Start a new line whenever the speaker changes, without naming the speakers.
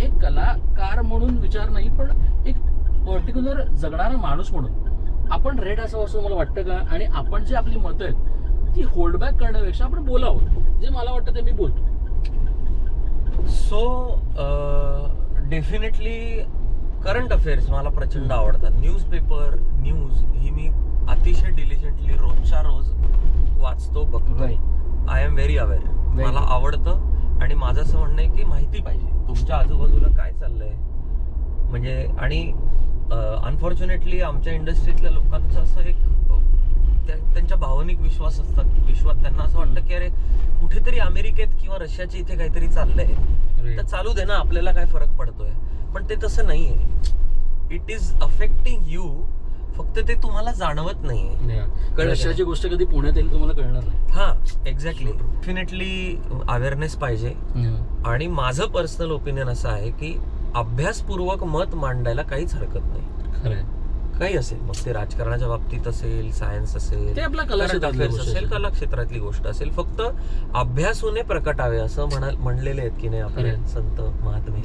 एक कलाकार म्हणून विचार नाही पण एक पर्टिक्युलर जगणारा माणूस म्हणून. आपण रेड असावं असं मला वाटतं का? आणि आपण जे आपली मतं आहेत ती होल्ड बॅक करण्यापेक्षा आपण बोलावं. जे मला वाटतं ते मी बोलतो.
सो डेफिनेटली करंट अफेअर्स मला प्रचंड आवडतात. न्यूजपेपर न्यूज ही मी अतिशय डिलिजंटली रोजच्या रोज वाचतो बघतो. आय एम व्हेरी अवेअर मला. आवडतं. आणि माझं असं म्हणणं आहे की माहिती पाहिजे. तुमच्या आजूबाजूला काय चाललंय? म्हणजे आणि अनफॉर्च्युनेटली आमच्या इंडस्ट्रीतल्या लोकांचं असं एक त्यांच्या भावनिक विश्वास असतात. विश्वात त्यांना असं वाटतं की अरे कुठेतरी अमेरिकेत किंवा रशियाच्या इथे काहीतरी चाललंय. तर चालू दे ना आपल्याला काय फरक पडतोय. पण ते तसं नाहीये. इट इज अफेक्टिंग यू फक्त ते तुम्हाला जाणवत नाहीये. कळलं
रशियाची गोष्ट कधी पुण्यात येईल तुम्हाला कळणार नाही.
हा एक्झॅक्टली डेफिनेटली अवेअरनेस पाहिजे. आणि माझं पर्सनल ओपिनियन असं आहे की अभ्यासपूर्वक मत मांडायला काहीच हरकत नाही. काही असेल. मग ते राजकारणाच्या बाबतीत असेल सायन्स असेल
ते आपल्या कला
current
क्षेत्रातली
affairs
गोष्ट
असेल.
असेल.
कला क्षेत्रातली गोष्ट असेल. फक्त अभ्यासूने प्रकटावे असं म्हणा म्हणलेले आहेत की नाही आपले. संत महात्मे.